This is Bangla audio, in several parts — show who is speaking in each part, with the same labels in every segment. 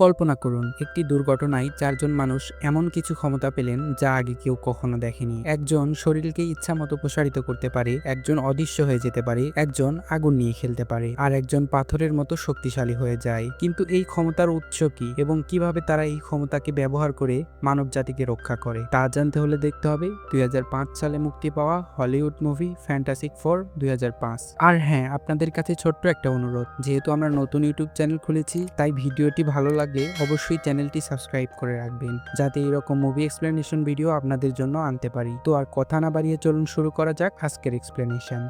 Speaker 1: কল্পনা করুন, একটি দুর্ঘটনায় চারজন মানুষ এমন কিছু ক্ষমতা পেলেন যা আগে কেউ কখনো দেখেনি। একজন শরীরকে ইচ্ছা মতো প্রসারিত করতে পারে, একজন অদৃশ্য হয়ে যেতে পারে, একজন আগুন নিয়ে খেলতে পারে, আর একজন পাথরের মতো শক্তিশালী হয়ে যায়। কিন্তু এই ক্ষমতার উৎস কি এবং কীভাবে তারা এই ক্ষমতাকে ব্যবহার করে মানব জাতিকে রক্ষা করে, তা জানতে হলে দেখতে হবে। দুই হাজার পাঁচ সালে মুক্তি পাওয়া হলিউড মুভি ফ্যান্টাসিক ফর দুই আর হ্যাঁ আপনাদের কাছে ছোট্ট একটা অনুরোধ, যেহেতু আমরা নতুন ইউটিউব চ্যানেল খুলেছি, তাই ভিডিওটি ভালো লাগলে অবশ্যই চ্যানেলটি সাবস্ক্রাইব করে রাখবেন, যাতে এরকম মুভি এক্সপ্লেনেশন ভিডিও আপনাদের জন্য আনতে পারি। তো আর কথা না বাড়িয়ে চলুন শুরু করা যাক আজকের এক্সপ্লেনেশন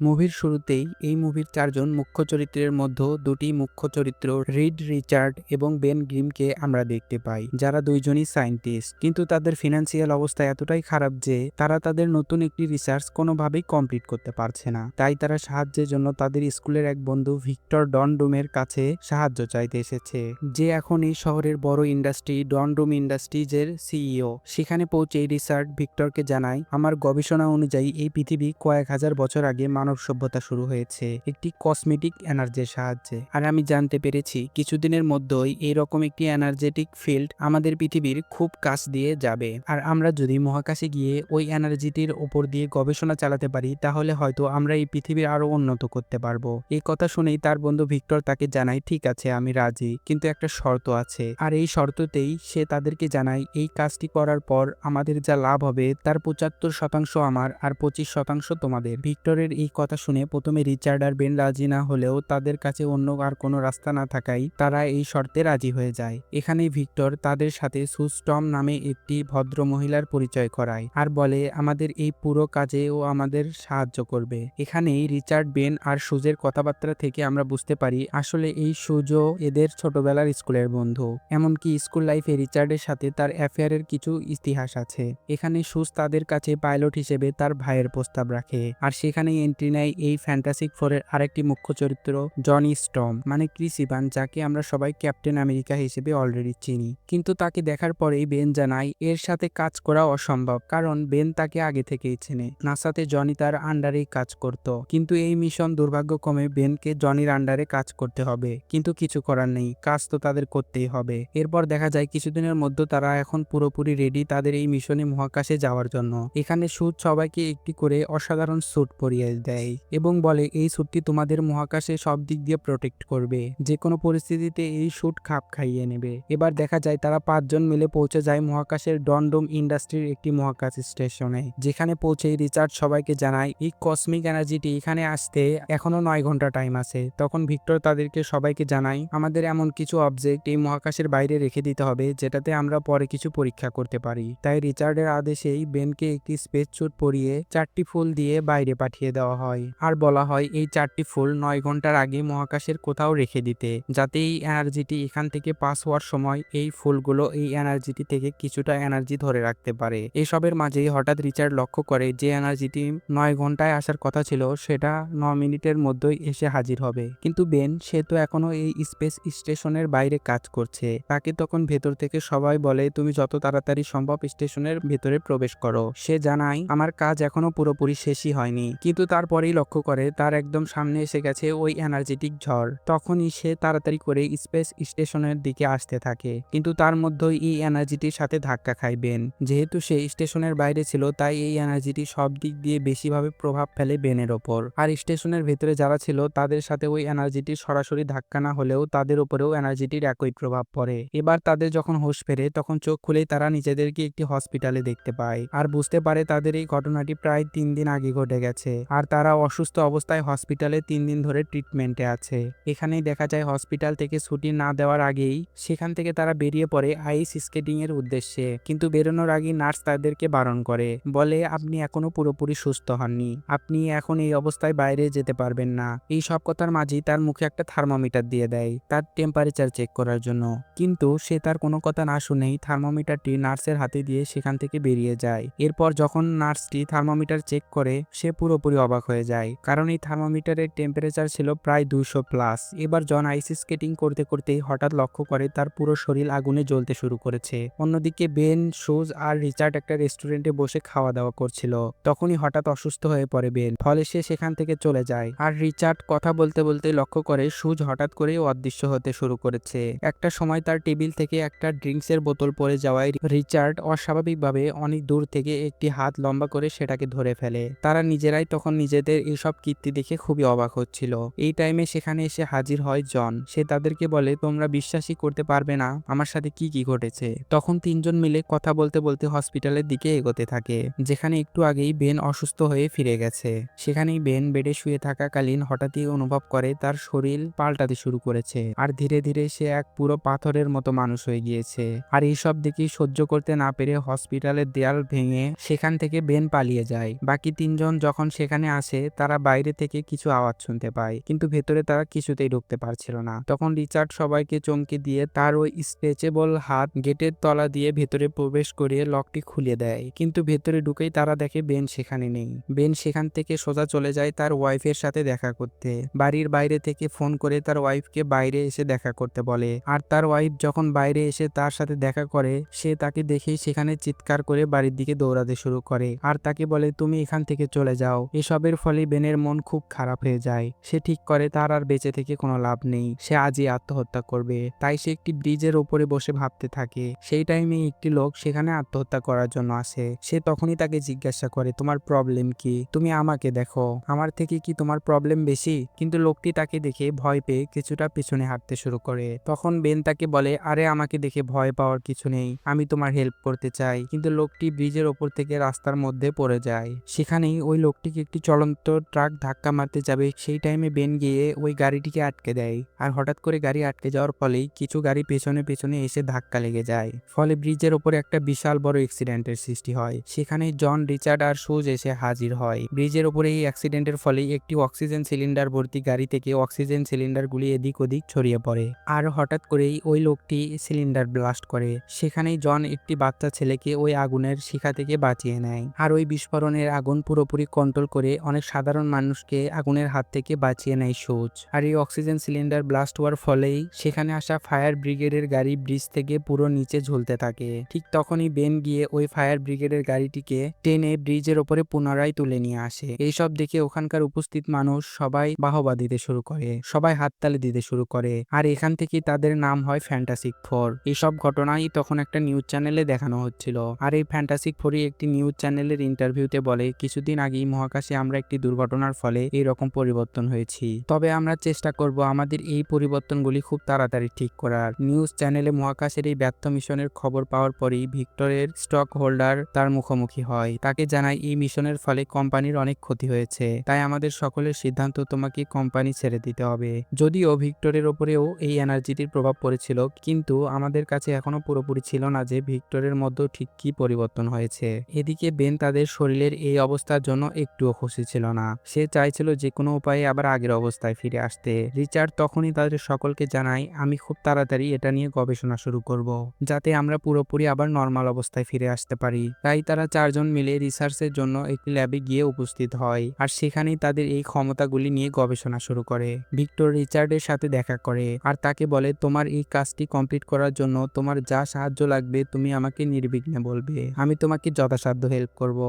Speaker 1: মুভির শুরুতেই এই মুভির চারজন মুখ্য চরিত্রের মধ্যে দুটি মুখ্য চরিত্র রিড রিচার্ড এবং বেন গ্রিমকে আমরা দেখতে পাই, যারা দুইজনই সায়েন্টিস্ট। কিন্তু তাদের ফিনান্সিয়াল অবস্থা এতটাই খারাপ যে তারা তাদের নতুন একটি রিসার্চ কোনোভাবেই কমপ্লিট করতে পারছে না। তাই তারা সাহায্যের জন্য তাদের স্কুলের এক বন্ধু ভিক্টর ডনডুমের কাছে সাহায্য চাইতে এসেছে, যে এখন এই শহরের বড় ইন্ডাস্ট্রি ডনডুম ইন্ডাস্ট্রিজের সিইও। সেখানে পৌঁছে রিসার্চ ভিক্টরকে জানায়, আমার গবেষণা অনুযায়ী এই পৃথিবী কয়েক হাজার বছর আগে মানব সভ্যতা শুরু হয়েছে একটি কসমেটিক এনার্জির সাহায্যে। আর আমি জানতে পেরেছি, কিছুদিনের মধ্যেই এইরকম একটি এনার্জেটিক ফিল্ড আমাদের পৃথিবীর খুব কাছ দিয়ে যাবে। আর আমরা যদি মহাকাশে গিয়ে ওই এনার্জিটির ওপর দিয়ে গবেষণা চালাতে পারি, তাহলে হয়তো আমরা এই পৃথিবীর আরও উন্নত করতে পারব। এই কথা শুনেই তার বন্ধু ভিক্টর তাকে জানায়, ঠিক আছে, আমি রাজি। কিন্তু একটা শর্ত আছে। আর এই শর্ততেই সে তাদেরকে জানায়, এই কাজটি করার পর আমাদের যা লাভ হবে, তার পঁচাত্তর শতাংশ আমার আর পঁচিশ শতাংশ তোমাদের। ভিক্টরের এই কথা শুনে প্রথমে রিচার্ড আর বেন রাজি না হলেও তাদের কাছে অন্য আর কোনো রাস্তা না থাকায় তারা এই শর্তে রাজি হয়ে যায়। এখানে ভিক্টর তাদের সাথে সুস্টম নামে একটি ভদ্র মহিলার পরিচয় করায় আর বলে, আমাদের এই পুরো কাজে ও আমাদের সাহায্য করবে। এখানেই রিচার্ড, বেন আর সুজের কথাবার্তা থেকে আমরা বুঝতে পারি, আসলে এই সুজও এদের ছোটবেলার স্কুলের বন্ধু। এমনকি স্কুল লাইফে রিচার্ডের সাথে তার অ্যাফেয়ারের কিছু ইতিহাস আছে। এখানে সুজ তাদের কাছে পাইলট হিসেবে তার ভাইয়ের প্রস্তাব রাখে। আর সেখানেই এন্ট্রি নেয় এই ফ্যান্টাসিক ফোরের আরেকটি মুখ্য চরিত্র জনি স্টম মানে ক্রিস ইভান যাকে আমরা সবাই ক্যাপ্টেন আমেরিকা হিসেবে অলরেডি চিনি। কিন্তু তাকে দেখার পরেই বেন জানায়, এর সাথে কাজ করা অসম্ভব। কারণ বেন তাকে আগে থেকেই চেনে। নাসাতে জনি তার আন্ডারেই কাজ করত। কিন্তু এই মিশন দুর্ভাগ্যক্রমে বেনকে জনির আন্ডারে কাজ করতে হবে। কিন্তু কিছু করার নেই। কাজ তো তাদের করতেই হবে। এরপর দেখা যায়, কিছুদিনের মধ্যে তারা এখন পুরোপুরি রেডি তাদের এই মিশনে মহাকাশে যাওয়ার জন্য। এখানে সুট সবাইকে একটি করে অসাধারণ স্যুট পরিয়ে দেয়। এবং বলে, এই স্যুটটি তোমাদের মহাকাশে সব দিক দিয়ে প্রোটেক্ট করবে। যে কোনো পরিস্থিতিতে এই স্যুট খাপ খাইয়ে নেবে। এবার দেখা যায় তারা পাঁচজন মিলে পৌঁছে যায় মহাকাশের ডনডোম ইন্ডাস্ট্রির একটি মহাকাশ স্টেশনে, যেখানে পৌঁছে রিচার্ড সবাইকে জানায়, এই কসমিক এনার্জিটি এখানে আসতে এখনও নয় ঘণ্টা টাইম আছে। তখন ভিক্টর তাদেরকে সবাইকে জানায়, আমাদের এমন কিছু অবজেক্ট এই মহাকাশের বাইরে রেখে দিতে হবে, যেটাতে আমরা পরে কিছু পরীক্ষা করতে পারি। তাই রিচার্ডের আদেশেই বেনকে একটি স্পেস স্যুট পরিয়ে চারটি ফুল দিয়ে বাইরে পাঠিয়ে দেওয়া হয়। আর বলা হয়, এই চারটি ফুল নয় ঘণ্টার আগে মহাকাশের কোথাও রেখে দিতে। যাতে এই এনার্জিটি এখান থেকে পাস হওয়ার সময় এই ফুলগুলো এই এনার্জিটি থেকে কিছুটা এনার্জি ধরে রাখতে পারে। এসবের মাঝেই হঠাৎ রিচার্ড লক্ষ্য করে যে এনার্জিটি নয় ঘন্টায় আসার কথা ছিল, সেটা ন মিনিটের মধ্যেই এসে হাজির হবে। কিন্তু বেন, সে তো এখনও এই স্পেস স্টেশনের বাইরে কাজ করছে। তাকে তখন ভেতর থেকে সবাই বলে, তুমি যত তাড়াতাড়ি সম্ভব স্টেশনের ভেতরে প্রবেশ করো। সে জানায়, আমার কাজ এখনও পুরোপুরি শেষই হয়নি। কিন্তু তারপরেই লক্ষ্য করে তার একদম সামনে এসে গেছে ওই এনার্জেটিক ঝড়। তখনই সে তাড়াতাড়ি করে স্পেস স্টেশনের দিকে আসতে থাকে। কিন্তু তার মধ্যেই এই এনার্জিটির সাথে ধাক্কা খায় বেন। যেহেতু সে স্টেশনের বাইরে ছিল, তাই এই এনার্জিটি সব দিক দিয়ে বেশিভাবে প্রভাব ফেলে বেনের ওপর। আর স্টেশনের ভেতরে যারা ছিল, তাদের সাথে ওই এনার্জিটির সরাসরি ধাক্কা না হলেও তাদের উপরেও এনার্জিটির একই প্রভাব পড়ে। এবার তাদের যখন হোশ ফেরে, তখন চোখ খুলেই তারা নিজেদেরকে একটি হসপিটালে দেখতে পায়। আর বুঝতে পারে তাদের এই ঘটনাটি প্রায় তিন দিন আগে ঘটে গেছে। আর তারা অসুস্থ অবস্থায় হসপিটালে তিন দিন ধরে ট্রিটমেন্টে আছে। এখানেই দেখা যায় হসপিটাল থেকে ছুটি না দেওয়ার আগেই সেখান থেকে তারা বেরিয়ে পড়ে আইস স্কেটিং এর উদ্দেশ্যে। কিন্তু বেরোনোর আগেই নার্স তাদেরকে বারণ করে, বলে, আপনি এখনও পুরোপুরি সুস্থ হননি। আপনি এখন এই অবস্থায় বাইরে যেতে পারবেন না। এই সব কথার মাঝেই তার মুখে একটা থার্মোমিটার দিয়ে দেয়, তার টেম্পারেচার চেক করার জন্য। কিন্তু সে তার কোনো কথা না শুনেই থার্মোমিটারটি নার্সের হাতে দিয়ে সেখান থেকে বেরিয়ে যায়। এরপর যখন নার্সটি থার্মোমিটার চেক করে, সে পুরোপুরি অবাক হয়ে হয়ে যায়। কারণ এই থার্মোমিটারের টেম্পারেচার ছিল প্রায় দুইশো প্লাস এবার জন আইস স্কেটিং করতে করতেই হঠাৎ লক্ষ্য করে তার পুরো শরীর আগুনে জ্বলতে শুরু করেছে। অন্যদিকে বেন সুজ আর রিচার্ড একটা রেস্টুরেন্টে বসে খাওয়া দাওয়া করছিল। তখনই হঠাৎ অসুস্থ হয়ে পড়ে বেন। ফলে সে সেখান থেকে চলে যায়। আর রিচার্ড কথা বলতে বলতে লক্ষ্য করে সুজ হঠাৎ করেই অদৃশ্য হতে শুরু করেছে। একটা সময় তার টেবিল থেকে একটা ড্রিঙ্কসের বোতল পড়ে যাওয়ায় রিচার্ড অস্বাভাবিকভাবে অনেক দূর থেকে একটি হাত লম্বা করে সেটাকে ধরে ফেলে। তারা নিজেরাই তখন নিজেদের এইসব কীর্তি দেখে খুবই অবাক হচ্ছিল। এই টাইমে সেখানে এসে হাজির হয় জন। সে তাদেরকে বলে, তোমরা বিশ্বাসই করতে পারবে না আমার সাথে কি কি ঘটেছে? তখন তিনজন মিলে কথা বলতে বলতে হসপিটালের দিকে এগোতে থাকে, যেখানে একটু আগেই বেন অসুস্থ হয়ে ফিরে গেছে। সেখানেই বেন বেডে শুয়ে থাকাকালীন হঠাৎই অনুভব করে তার শরীর পাল্টাতে শুরু করেছে, আর ধীরে ধীরে সে এক পুরো পাথরের মতো মানুষ হয়ে গিয়েছে। আর এইসব দেখেই সহ্য করতে না পেরে হসপিটালের দেয়াল ভেঙে সেখান থেকে বেন পালিয়ে যায়। বাকি তিনজন যখন সেখানে আসে তারা বাইরে থেকে কিছু আওয়াজ শুনতে পায়, কিন্তু ভেতরে তারা কিছুতেই ঢুকতে পারছিল না। তখন রিচার্ড সবাইকে চমকে দিয়ে তার ওই স্ট্রেচেবল হাত গেটের তলা দিয়ে ভেতরে প্রবেশ করে লকটি খুলে দেয়, কিন্তু ভেতরে ঢুকেই তারা দেখে বেন সেখানে নেই। বেন সেখান থেকে সোজা চলে যায় তার ওয়াইফের সাথে দেখা করতে। বাড়ির বাইরে থেকে ফোন করে তার ওয়াইফকে বাইরে এসে দেখা করতে বলে, আর তার ওয়াইফ যখন বাইরে এসে তার সাথে দেখা করে, সে তাকে দেখেই সেখানে চিৎকার করে বাড়ির দিকে দৌড়াতে শুরু করে, আর তাকে বলে, তুমি এখান থেকে চলে যাও, এসবের ফলে বেনের মন খুব খারাপ হয়ে যায়। সে ঠিক করে, তার আর বেঁচে থেকে কোনো লাভ নেই। সে আজই আত্মহত্যা করবে। তাই সে একটি ব্রিজের ওপরে বসে ভাবতে থাকে। সেই টাইমে একটি লোক সেখানে আত্মহত্যা করার জন্য আসে। সে তখনই তাকে জিজ্ঞাসা করে, তোমার প্রবলেম কি? তুমি আমাকে দেখো। আমার থেকে কি তোমার প্রবলেম বেশি? কিন্তু লোকটি তাকে দেখে ভয় পেয়ে কিছুটা পিছনে হাঁটতে শুরু করে। তখন বেন তাকে বলে, আরে, আমাকে দেখে ভয় পাওয়ার কিছু নেই। আমি তোমার হেল্প করতে চাই। কিন্তু লোকটি ব্রিজের ওপর থেকে রাস্তার মধ্যে পড়ে যায়। সেখানেই ওই লোকটিকে একটি চলন্ত ট্রাক ধাক্কা মারতে যাবে, সেই টাইমে বেন গিয়ে ওই গাড়িটিকে আটকে দেয়। আর হঠাৎ করে গাড়ি আটকে যাওয়ার ফলেই কিছু গাড়ি পেছনে পেছনে এসে ধাক্কা লেগে যায়। ফলে ব্রিজের ওপরে একটা বিশাল বড় অ্যাক্সিডেন্টের সৃষ্টি হয়। সেখানে জন রিচার্ড আর সুজ এসে হাজির হয়। ব্রিজের ওপরে এই অ্যাক্সিডেন্টের ফলে একটি অক্সিজেন সিলিন্ডার ভর্তি গাড়ি থেকে অক্সিজেন সিলিন্ডারগুলি এদিক ওদিক ছড়িয়ে পড়ে। আর হঠাৎ করেই ওই লোকটি সিলিন্ডার ব্লাস্ট করে। সেখানেই জন একটি বাচ্চা ছেলেকে ওই আগুনের শিখা থেকে বাঁচিয়ে নেয়। আর ওই বিস্ফোরণের আগুন পুরোপুরি কন্ট্রোল করে অনেক সাধারণ মানুষকে আগুনের হাত থেকে বাঁচিয়ে নেয় সুজ আর এই অক্সিজেন সিলিন্ডার ব্লাস্ট হওয়ার ফলেই সেখানে আসা ফায়ার ব্রিগেডের গাড়ি ব্রিজ থেকে পুরো নিচে ঝুলতে থাকে। ঠিক তখনই বেন গিয়ে ওই ফায়ার ব্রিগেডের গাড়িটিকে টেনে ব্রিজের ওপরে পুনরায় তুলে নিয়ে আসে। এইসব দেখে ওখানকার উপস্থিত মানুষ সবাই বাহবা দিতে শুরু করে, সবাই হাততালি দিতে শুরু করে। আর এখান থেকে তাদের নাম হয় ফ্যান্টাসিক ফোর এইসব ঘটনাই তখন একটা নিউজ চ্যানেলে দেখানো হচ্ছিল। আর এই ফ্যান্টাসিক ফোরই একটি নিউজ চ্যানেলের ইন্টারভিউতে বলে, কিছুদিন আগেই মহাকাশে আমরা একটি দুর্ঘটনার ফলে এই রকম পরিবর্তন হয়েছি। তবে আমরা চেষ্টা করব আমাদের এই পরিবর্তনগুলি খুব তাড়াতাড়ি ঠিক করার। নিউজ চ্যানেলে মহাকাশের এই ব্যর্থ মিশনের খবর পাওয়ার পরেই ভিক্টরের স্টক হোল্ডার তার মুখোমুখি হয়। তাকে জানায়, এই মিশনের ফলে কোম্পানির অনেক ক্ষতি হয়েছে। তাই আমাদের সকলের সিদ্ধান্ত তোমাকে কোম্পানি ছেড়ে দিতে হবে। যদিও ভিক্টরের ওপরেও এই এনার্জিটির প্রভাব পড়েছিল, কিন্তু আমাদের কাছে এখনও পুরোপুরি ছিল না যে ভিক্টরের মধ্যে ঠিক কি পরিবর্তন হয়েছে। এদিকে বেন তাদের শরীরের এই অবস্থার জন্য একটুও খুশি ছিল না। সে চাইছিল যে কোনো উপায়ে আবার আগের অবস্থায় ফিরে আসতে। রিচার্ড তখনই তাদের সকলকে জানায়, আমি খুব তাড়াতাড়ি এটা নিয়ে গবেষণা শুরু করব, যাতে আমরা পুরোপুরি আবার নর্মাল অবস্থায় ফিরে আসতে পারি। তাই তারা চারজন মিলে রিসার্চের জন্য একটি ল্যাবে গিয়ে উপস্থিত হয় আর সেখানেই তাদের এই ক্ষমতাগুলি নিয়ে গবেষণা শুরু করে। ভিক্টর রিচার্ডের সাথে দেখা করে আর তাকে বলে, তোমার এই কাজটি কমপ্লিট করার জন্য তোমার যা সাহায্য লাগবে, তুমি আমাকে নির্বিঘ্নে বলবে। আমি তোমাকে যথাসাধ্য হেল্প করব।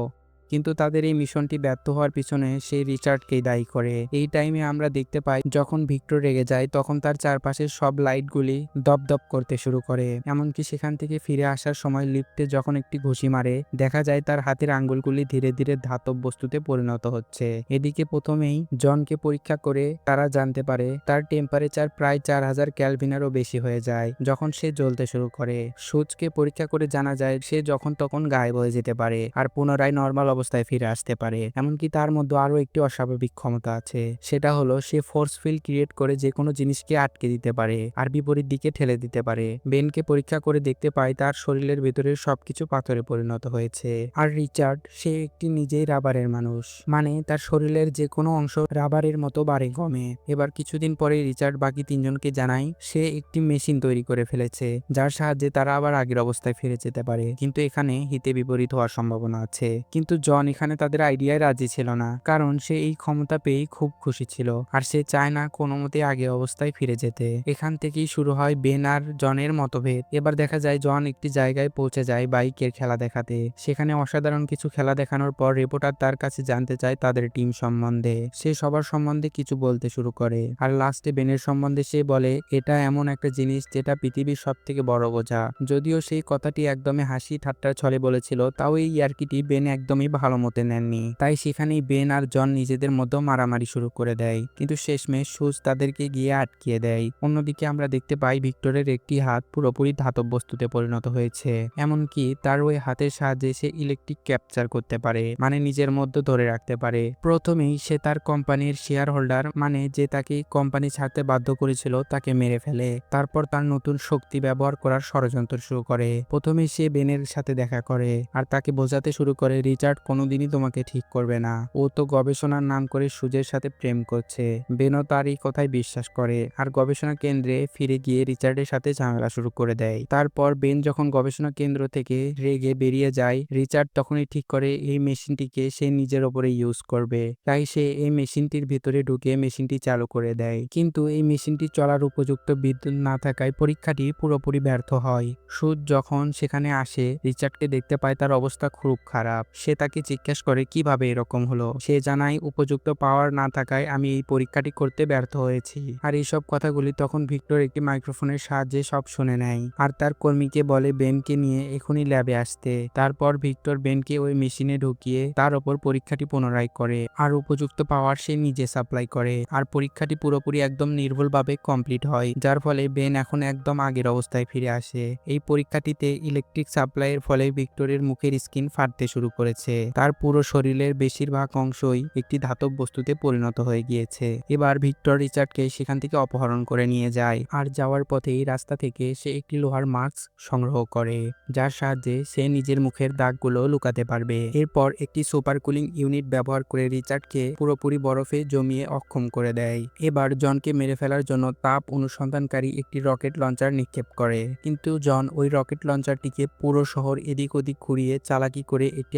Speaker 1: কিন্তু তাদের এই মিশনটি ব্যর্থ হওয়ার পিছনে সেই রিচার্ডকেই দায়ী করে। এই টাইমে আমরা দেখতে পাই, যখন ভিক্টর রেগে যায়, তখন তার চারপাশের সব লাইটগুলি দপদপ করতে শুরু করে। এমনকি সেখান থেকে ফিরে আসার সময় লিফটে যখন একটি ঘুষি মারে, দেখা যায় তার হাতের আঙ্গুলগুলি ধীরে ধীরে ধাতব বস্তুতে পরিণত হচ্ছে। এদিকে প্রথমেই জনকে পরীক্ষা করে তারা জানতে পারে, তার টেম্পারেচার প্রায় চার হাজার ক্যালভিনেরও বেশি হয়ে যায়, যখন সে জ্বলতে শুরু করে। সুচকে পরীক্ষা করে জানা যায়, সে যখন তখন গায়েব হয়ে যেতে পারে, আর পুনরায় নর্মাল অবস্থায় ফিরে আসতে পারে। এমনকি তার মধ্যে আরও একটি অস্বাভাবিক ক্ষমতা আছে। সেটা হলো, সে ফোর্স ফিল্ড ক্রিয়েট করে যে কোনো জিনিসকে আটকে দিতে পারে আর বিপরীত দিকে ঠেলে দিতে পারে। বেনকে পরীক্ষা করে দেখতে পায়, তার শরীরের ভেতরের সবকিছু পাথরে পরিণত হয়েছে। আর রিচার্ড, সে একটি নিজেই রাবারের মানুষ। মানে তার শরীরের যে কোনো অংশ রাবারের মতো বাড়ে কমে এবার কিছুদিন পরে রিচার্ড বাকি তিনজনকে জানায়, সে একটি মেশিন তৈরি করে ফেলেছে, যার সাহায্যে তারা আবার আগের অবস্থায় ফিরে যেতে পারে। কিন্তু এখানে হিতে বিপরীত হওয়ার সম্ভাবনা আছে। কিন্তু জন এখানে তাদের আইডিয়ায় রাজি ছিল না। কারণ সে এই ক্ষমতা পেয়েই খুব খুশি ছিল। আর সে চায় না কোনো মতে আগে অবস্থায় ফিরে যেতে। এখান থেকেই শুরু হয় বেন আর জনের মতভেদ। এবার দেখা যায় জন একটি জায়গায় পৌঁছে যায় বাইকের খেলা দেখাতে। সেখানে অসাধারণ কিছু খেলা দেখানোর পর রিপোর্টার তার কাছে জানতে চায় তাদের টিম সম্বন্ধে। সে সবার সম্বন্ধে কিছু বলতে শুরু করে। আর লাস্টে বেনের সম্বন্ধে সে বলে, এটা এমন একটা জিনিস যেটা পৃথিবীর সব থেকে বড় বোঝা। যদিও সেই কথাটি একদমই হাসি ঠাট্টার ছলে বলেছিল, তাও এই ইয়ার্কিটি বেন একদমই ভালো মতে নেননি। তাই সেখানেই বেন আর জন নিজেদের মধ্যে মারামারি শুরু করে দেয়। কিন্তু শেষমেশ সুজ তাদেরকে গিয়ে আটকিয়ে দেয়। অন্যদিকে আমরা দেখতে পাই ভিক্টরের একটি হাত পুরোপুরি ধাতব বস্তুতে পরিণত হয়েছে। এমনকি তার ওই হাতের সাহায্যে সে ইলেকট্রিক ক্যাপচার করতে পারে মানে নিজের মধ্যে ধরে রাখতে পারে। প্রথমেই সে তার কোম্পানির শেয়ার হোল্ডার মানে যে তাকে কোম্পানি ছাড়তে বাধ্য করেছিল, তাকে মেরে ফেলে। তারপর তার নতুন শক্তি ব্যবহার করার ষড়যন্ত্র শুরু করে। প্রথমে সে বেনের সাথে দেখা করে, আর তাকে বোঝাতে শুরু করে রিচার্ড কোনোদিনই তোমাকে ঠিক করবে না। ও তো গবেষণার নাম করে সুজের সাথে প্রেম করছে। বেনও তার এই কথায় বিশ্বাস করে আর গবেষণা কেন্দ্রে ফিরে গিয়ে রিচার্ডের সাথে ঝামেলা শুরু করে দেয়। তারপর বেন যখন গবেষণা কেন্দ্র থেকে রেগে বেরিয়ে যায়, রিচার্ড তখনই ঠিক করে এই মেশিনটিকে সে নিজের ওপরে ইউজ করবে। তাই সে এই মেশিনটির ভিতরে ঢুকে মেশিনটি চালু করে দেয়। কিন্তু এই মেশিনটি চলার উপযুক্ত বিদ্যুৎ না থাকায় পরীক্ষাটি পুরোপুরি ব্যর্থ হয়। সুদ যখন সেখানে আসে, রিচার্ডকে দেখতে পায় তার অবস্থা খুব খারাপ। সে তাকে জিজ্ঞেস করে কীভাবে এরকম হলো? সে জানায়, উপযুক্ত পাওয়ার না থাকায় আমি এই পরীক্ষাটি করতে ব্যর্থ হয়েছি। আর এইসব কথাগুলি তখন ভিক্টর একটি মাইক্রোফোনের সাহায্যে সব শুনে নেয়। আর তার কর্মীকে বলে বেনকে নিয়ে এখনই ল্যাবে আসতে। তারপর ভিক্টর বেনকে ওই মেশিনে ঢুকিয়ে তার ওপর পরীক্ষাটি পুনরায় করে। আর উপযুক্ত পাওয়ার সে নিজে সাপ্লাই করে। আর পরীক্ষাটি পুরোপুরি একদম নির্ভুলভাবে কমপ্লিট হয়, যার ফলে বেন এখন একদম আগের অবস্থায় ফিরে আসে। এই পরীক্ষাটিতে ইলেকট্রিক সাপ্লাইয়ের ফলে ভিক্টরের মুখের স্কিন ফাটতে শুরু করেছে। তার পুরো শরীরের বেশিরভাগ অংশই একটি ধাতব বস্তুতে পরিণত হয়ে গিয়েছে। এবার ভিক্টর রিচার্ডকে সেখান থেকে অপহরণ করে নিয়ে যায় আর যাওয়ার পথেই রাস্তা থেকে সে একটি লোহার মাস্ক সংগ্রহ করে, যার সাহায্যে সে নিজের মুখের দাগগুলো লুকাতে পারবে। এরপর একটি সুপার কুলিং ইউনিট ব্যবহার করে রিচার্ডকে পুরোপুরি বরফে জমিয়ে অক্ষম করে দেয়। এবার জনকে মেরে ফেলার জন্য তাপ অনুসন্ধানকারী একটি রকেট লঞ্চার নিক্ষেপ করে, কিন্তু জন ওই রকেট লঞ্চারটিকে পুরো শহর এদিক ওদিক ঘুরিয়ে চালাকি করে একটি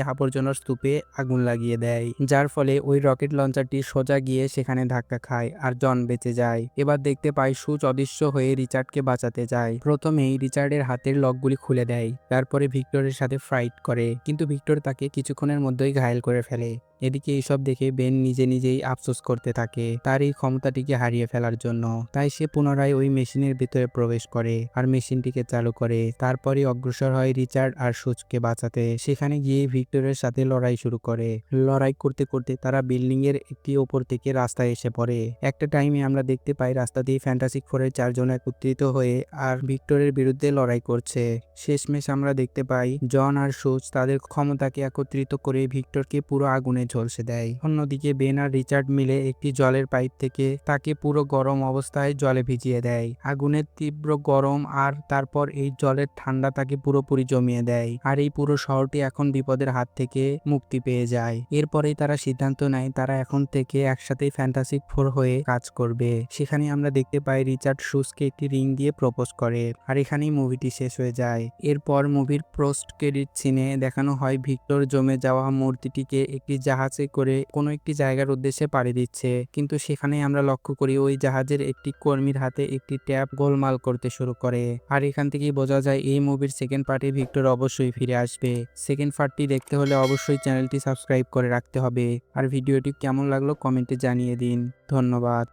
Speaker 1: আবর্জনার স্তূপে আগুন লাগিয়ে দেয়, যার ফলে ওই রকেট লঞ্চারটি সোজা গিয়ে সেখানে ধাক্কা খায় আর জন বেঁচে যায়। এবার দেখতে পাই সুচ অদৃশ্য হয়ে রিচার্ডকে বাঁচাতে যায়। প্রথমেই রিচার্ডের হাতের লকগুলি খুলে দেয়, তারপরে ভিক্টরের সাথে ফাইট করে, কিন্তু ভিক্টর তাকে কিছুক্ষণের মধ্যেই ঘায়েল করে ফেলে। এদিকে এইসব দেখে বেন নিজে নিজেই আফসোস করতে থাকে, তার এই ক্ষমতাটিকে হারিয়ে ফেলার জন্য। তাই সে পুনরায় ওই মেশিনের ভিতরে প্রবেশ করে আর মেশিনটিকে চালু করে। তারপরে অগ্রসর হয় রিচার্ড আর সুচকে বাঁচাতে। সেখানে গিয়ে ভিক্টরের সাথে লড়াই শুরু করে। লড়াই করতে করতে তারা বিল্ডিং এর একটি ওপর থেকে রাস্তায় এসে পড়ে। একটা টাইমে আমরা দেখতে পাই রাস্তা দিয়ে ফ্যান্টাসিক ফোরের চারজন একত্রিত হয়ে আর ভিক্টরের বিরুদ্ধে লড়াই করছে। শেষমেশ আমরা দেখতে পাই জন আর সুচ তাদের ক্ষমতাকে একত্রিত করে ভিক্টরকে পুরো আগুনে ঝলসে দেয়। অন্যদিকে বেন আর রিচার্ড মিলে একটি জলের পাইপ থেকে তাকে পুরো গরম অবস্থায় জলে ভিজিয়ে দেয়। আগুনের তীব্র গরম আর তারপর এই জলের ঠান্ডা তাকে পুরোপুরি জমিয়ে দেয়। আর এই পুরো শহরটি এখন বিপদের হাত থেকে মুক্তি পেয়ে যায়। এরপরেই তারা সিদ্ধান্ত নেয়, তারা এখন থেকে একসাথে ফ্যান্টাসিক ফোর হয়ে কাজ করবে। সেখানে আমরা দেখতে পাই রিচার্ড সুসকে একটি রিং দিয়ে প্রপোজ করে, আর এখানেই মুভিটি শেষ হয়ে যায়। এরপর মুভির পোস্ট ক্রেডিট সিনে দেখানো হয় ভিক্টর জমে যাওয়া মূর্তিটিকে একটি জাহাজে করে কোনো একটি জায়গার উদ্দেশ্যে পাড়ি দিচ্ছে। কিন্তু সেখানে আমরা লক্ষ্য করি ওই জাহাজের একটি কর্মীর হাতে একটি ট্যাপ গোলমাল করতে শুরু করে। আর এখান থেকেই বোঝা যায়, এই মুভির সেকেন্ড পার্টে ভিক্টর অবশ্যই ফিরে আসবে। সেকেন্ড পার্টটি দেখতে হলে অবশ্যই চ্যানেলটি সাবস্ক্রাইব করে রাখতে হবে। আর ভিডিওটি কেমন লাগল কমেন্টে জানিয়ে দিন। ধন্যবাদ।